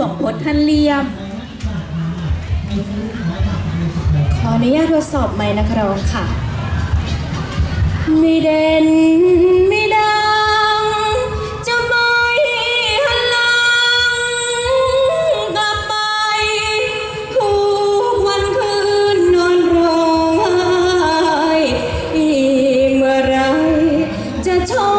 วงพจน์ท่านเลียม ขออนุญาตตรวจสอบไมค์นะคร้องค่ะ ไม่เด่นไม่ดังจะไม่หันหลังกลับไปทุกวันคืนนอนร้องไห้อีกเมื่อไรจะชอ